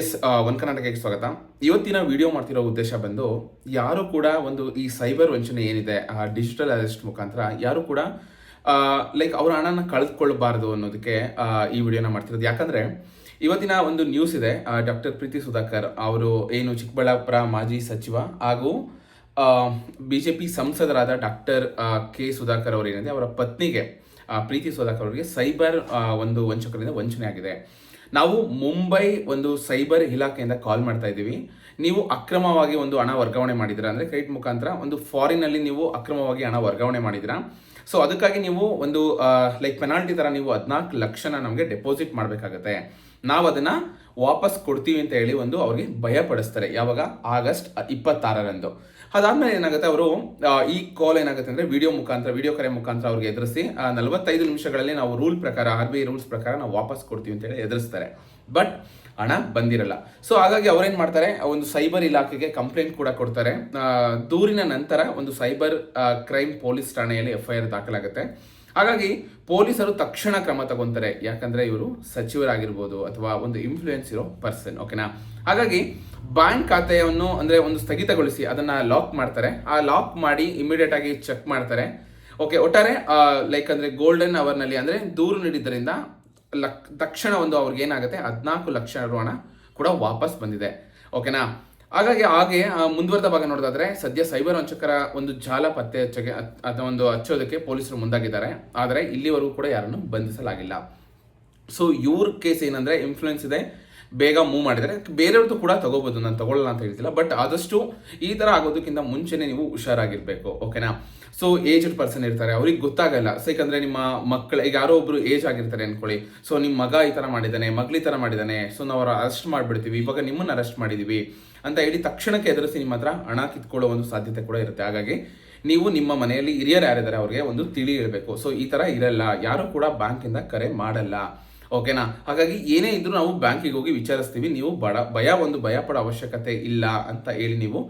S one ಕರ್ನಾಟಕಕ್ಕೆ ಸ್ವಾಗತ. ಇವತ್ತಿನ ವಿಡಿಯೋ ಮಾಡ್ತಿರೋ ಉದ್ದೇಶ ಬಂದು ಯಾರು ಕೂಡ ಒಂದು ಈ ಸೈಬರ್ ವಂಚನೆ ಏನಿದೆ, ಆ ಡಿಜಿಟಲ್ ಅರೆಸ್ಟ್ ಮುಖಾಂತರ ಯಾರು ಕೂಡ ಲೈಕ್ ಅವರ ಹಣನ ಕಳೆದುಕೊಳ್ಳಬಾರದು ಅನ್ನೋದಕ್ಕೆ ಈ ವಿಡಿಯೋನ ಮಾಡ್ತಿರೋದು. ಯಾಕಂದ್ರೆ ಇವತ್ತಿನ ಒಂದು ನ್ಯೂಸ್ ಇದೆ ಡಾಕ್ಟರ್ ಪ್ರೀತಿ ಸುಧಾಕರ್ ಅವರು ಏನು ಚಿಕ್ಕಬಳ್ಳಾಪುರ ಮಾಜಿ ಸಚಿವ ಹಾಗೂ ಬಿಜೆಪಿ ಸಂಸದರಾದ ಡಾಕ್ಟರ್ ಕೆ ಸುಧಾಕರ್ ಅವರು ಏನಿದೆ, ಅವರ ಪತ್ನಿಗೆ ಪ್ರೀತಿ ಸುಧಾಕರ್ ಅವರಿಗೆ ಸೈಬರ್ ಒಂದು ವಂಚಕರಿಂದ ವಂಚನೆ ಆಗಿದೆ. ನಾವು ಮುಂಬೈ ಒಂದು ಸೈಬರ್ ಇಲಾಖೆಯಿಂದ ಕಾಲ್ ಮಾಡ್ತಾ ಇದ್ದೀವಿ. ನೀವು ಅಕ್ರಮವಾಗಿ ಒಂದು ಹಣ ವರ್ಗಾವಣೆ ಮಾಡಿದಿರ ಅಂದರೆ ಕ್ರೆಡಿಟ್ ಮುಖಾಂತರ ಒಂದು ಫಾರಿನಲ್ಲಿ ನೀವು ಅಕ್ರಮವಾಗಿ ಹಣ ವರ್ಗಾವಣೆ ಮಾಡಿದ್ದೀರಾ. ಸೊ ಅದಕ್ಕಾಗಿ ನೀವು ಒಂದು ಲೈಕ್ ಪೆನಾಲ್ಟಿ ಥರ ನೀವು ಹದಿನಾಲ್ಕು ಲಕ್ಷನ ನಮಗೆ ಡೆಪಾಸಿಟ್ ಮಾಡಬೇಕಾಗತ್ತೆ. ನಾವು ಅದನ್ನ ವಾಪಸ್ ಕೊಡ್ತೀವಿ ಅಂತ ಹೇಳಿ ಒಂದು ಅವ್ರಿಗೆ ಭಯಪಡಿಸ್ತಾರೆ ಯಾವಾಗ? ಆಗಸ್ಟ್ ಇಪ್ಪತ್ತಾರರಂದು. ಅದಾದ್ಮೇಲೆ ಏನಾಗುತ್ತೆ ಅವರು ಈ ಕಾಲ್ ಏನಾಗುತ್ತೆ ಅಂದ್ರೆ ವಿಡಿಯೋ ಮುಖಾಂತರ ವಿಡಿಯೋ ಕರೆ ಮುಖಾಂತರ ಅವ್ರಿಗೆ ಎದುರಿಸಿ ನಲವತ್ತೈದು ನಿಮಿಷಗಳಲ್ಲಿ ನಾವು ರೂಲ್ ಪ್ರಕಾರ ಆರ್ ಬಿ ಐ ರೂಲ್ಸ್ ಪ್ರಕಾರ ನಾವು ವಾಪಸ್ ಕೊಡ್ತೀವಿ ಅಂತ ಹೇಳಿ ಎದುರಿಸ್ತಾರೆ. ಬಟ್ ಹಣ ಬಂದಿರಲ್ಲ. ಸೊ ಹಾಗಾಗಿ ಅವ್ರೇನು ಮಾಡ್ತಾರೆ? ಒಂದು ಸೈಬರ್ ಇಲಾಖೆಗೆ ಕಂಪ್ಲೇಂಟ್ ಕೂಡ ಕೊಡ್ತಾರೆ. ದೂರಿನ ನಂತರ ಒಂದು ಸೈಬರ್ ಕ್ರೈಮ್ ಪೊಲೀಸ್ ಠಾಣೆಯಲ್ಲಿ ಎಫ್ ಐ ಆರ್ ದಾಖಲಾಗುತ್ತೆ. ಹಾಗಾಗಿ ಪೊಲೀಸರು ತಕ್ಷಣ ಕ್ರಮ ತಗೊಂತಾರೆ. ಯಾಕಂದ್ರೆ ಇವರು ಸಚಿವರಾಗಿರ್ಬೋದು ಅಥವಾ ಒಂದು ಇನ್ಫ್ಲೂಯೆನ್ಸ್ ಇರೋ ಪರ್ಸನ್ ಓಕೆನಾ ಹಾಗಾಗಿ ಬ್ಯಾಂಕ್ ಖಾತೆಯನ್ನು ಅಂದ್ರೆ ಒಂದು ಸ್ಥಗಿತಗೊಳಿಸಿ ಅದನ್ನ ಲಾಕ್ ಮಾಡ್ತಾರೆ. ಆ ಲಾಕ್ ಮಾಡಿ ಇಮಿಡಿಯೇಟ್ ಆಗಿ ಚೆಕ್ ಮಾಡ್ತಾರೆ. ಓಕೆ ಒಟ್ಟಾರೆ ಲೈಕ್ ಅಂದ್ರೆ ಗೋಲ್ಡನ್ ಅವರ್ನಲ್ಲಿ ಅಂದ್ರೆ ದೂರು ನೀಡಿದ್ದರಿಂದ ಲಕ್, ತಕ್ಷಣ ಒಂದು ಅವ್ರಿಗೆ ಏನಾಗುತ್ತೆ? ಹದಿನಾಲ್ಕು ಲಕ್ಷ ರು ಹಣ ಕೂಡ ವಾಪಸ್ ಬಂದಿದೆ. ಓಕೆನಾ ಹಾಗಾಗಿ ಹಾಗೆ ಮುಂದುವರೆದ ಭಾಗ ನೋಡೋದಾದ್ರೆ, ಸದ್ಯ ಸೈಬರ್ ವಂಚಕರ ಒಂದು ಜಾಲ ಪತ್ತೆ ಹಚ್ಚಗೆ ಅಥವಾ ಒಂದು ಹಚ್ಚೋದಕ್ಕೆ ಪೊಲೀಸರು ಮುಂದಾಗಿದ್ದಾರೆ. ಆದರೆ ಇಲ್ಲಿವರೆಗೂ ಕೂಡ ಯಾರನ್ನು ಬಂಧಿಸಲಾಗಿಲ್ಲ. ಸೊ ಇವ್ರ ಕೇಸ್ ಏನಂದ್ರೆ ಇನ್ಫ್ಲುಯೆನ್ಸ್ ಇದೆ. ಬೇಗ ಮೂವ್ ಮಾಡಿದರೆ ಬೇರೆಯವ್ರದ್ದು ಕೂಡ ತಗೋಬಹುದು ನಾನು ತಗೊಳ್ಳಲ್ಲ ಅಂತ ಹೇಳ್ತಿಲ್ಲ. ಬಟ್ ಆದಷ್ಟು ಈ ತರ ಆಗೋದಕ್ಕಿಂತ ಮುಂಚೆನೆ ನೀವು ಹುಷಾರಾಗಿರ್ಬೇಕು ಓಕೆನಾ ಸೊ ಏಜ್ಡ್ ಪರ್ಸನ್ ಇರ್ತಾರೆ. ಅವ್ರಿಗೆ ಗೊತ್ತಾಗಲ್ಲ. ಸೊ ಯಾಕಂದ್ರೆ ನಿಮ್ಮ ಮಕ್ಕಳ ಈಗ ಯಾರೋ ಒಬ್ರು ಏಜ್ ಆಗಿರ್ತಾರೆ ಅನ್ಕೊಳ್ಳಿ. ಸೊ ನಿಮ್ಮ ಮಗ ಈ ತರ ಮಾಡಿದ್ದಾನೆ ಮಗ್ಳು ಈ ತರ ಮಾಡಿದಾನೆ. ಸೊ ನಾವು ಅವ್ರು ಅರೆಸ್ಟ್ ಮಾಡಿಬಿಡ್ತೀವಿ. ಇವಾಗ ನಿಮ್ಮನ್ನ ಅರೆಸ್ಟ್ ಮಾಡಿದೀವಿ ಅಂತ ಹೇಳಿ ತಕ್ಷಣಕ್ಕೆ ಎದುರಿಸಿ ನಿಮ್ಮ ಹತ್ರ ಹಣ ಕಿತ್ಕೊಳ್ಳೋ ಒಂದು ಸಾಧ್ಯತೆ ಕೂಡ ಇರುತ್ತೆ. ಹಾಗಾಗಿ ನೀವು ನಿಮ್ಮ ಮನೆಯಲ್ಲಿ ಹಿರಿಯರು ಯಾರಿದ್ದಾರೆ ಅವ್ರಿಗೆ ಒಂದು ತಿಳಿ ಇರಬೇಕು. ಸೊ ಈ ತರ ಇರಲ್ಲ. ಯಾರು ಕೂಡ ಬ್ಯಾಂಕಿಂದ ಕರೆ ಮಾಡಲ್ಲ. ಓಕೆನಾ ಹಾಗಾಗಿ ಏನೇ ಇದ್ರೂ ನಾವು ಬ್ಯಾಂಕಿಗೆ ಹೋಗಿ ವಿಚಾರಿಸ್ತೀವಿ. ನೀವು ಬಡ, ಭಯ ಒಂದು ಭಯ ಪಡೋ ಅವಶ್ಯಕತೆ ಇಲ್ಲ ಅಂತ ಹೇಳಿ ನೀವು.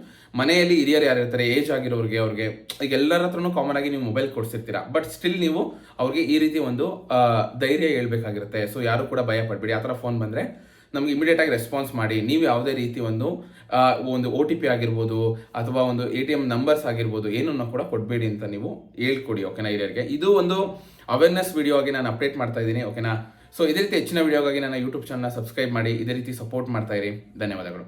ಮನೆಯಲ್ಲಿ ಹಿರಿಯರು ಯಾರು ಇರ್ತಾರೆ, ಏಜ್ ಆಗಿರೋರಿಗೆ, ಅವ್ರಿಗೆ, ಈಗ ಎಲ್ಲರ ಹತ್ರನೂ ಕಾಮನ್ ಆಗಿ ನೀವು ಮೊಬೈಲ್ ಕೊಡ್ಸಿರ್ತೀರಾ? ಬಟ್ ಸ್ಟಿಲ್ ನೀವು ಅವ್ರಿಗೆ ಈ ರೀತಿ ಒಂದು ಧೈರ್ಯ ಹೇಳ್ಬೇಕಾಗಿರುತ್ತೆ. ಸೊ ಯಾರು ಕೂಡ ಭಯ ಪಡ್ಬೇಡಿ ಆ ಥರ ಫೋನ್ ಬಂದರೆ ನಮ್ಗೆ ಇಮಿಡಿಯೇಟ್ ಆಗಿ ರೆಸ್ಪಾನ್ಸ್ ಮಾಡಿ. ನೀವು ಯಾವುದೇ ರೀತಿ ಒಂದು ಒಂದು ಒ ಟಿ ಪಿ ಆಗಿರ್ಬೋದು ಅಥವಾ ಒಂದು ಎ ಟಿ ಎಂ ನಂಬರ್ಸ್ ಆಗಿರ್ಬೋದು ಏನನ್ನು ಕೂಡ ಕೊಡಬೇಡಿ ಅಂತ ನೀವು ಹೇಳ್ಕೊಡಿ ಓಕೆನಾ ಹಿರಿಯರಿಗೆ. ಇದು ಒಂದು ಅವೇರ್ನೆಸ್ ವಿಡಿಯೋ ಆಗಿ ನಾನು ಅಪ್ಡೇಟ್ ಮಾಡ್ತಾ ಇದ್ದೀನಿ ಓಕೆನಾ ಸೊ ಇದೇ ರೀತಿ ಹೆಚ್ಚಿನ ವೀಡಿಯೋಗಾಗಿ ನನ್ನ ಯೂಟ್ಯೂಬ್ ಚಾನಲ್ನ ಸಬ್ಸ್ಕ್ರೈಬ್ ಮಾಡಿ, ಇದೇ ರೀತಿ ಸಪೋರ್ಟ್ ಮಾಡ್ತಾ ಧನ್ಯವಾದಗಳು.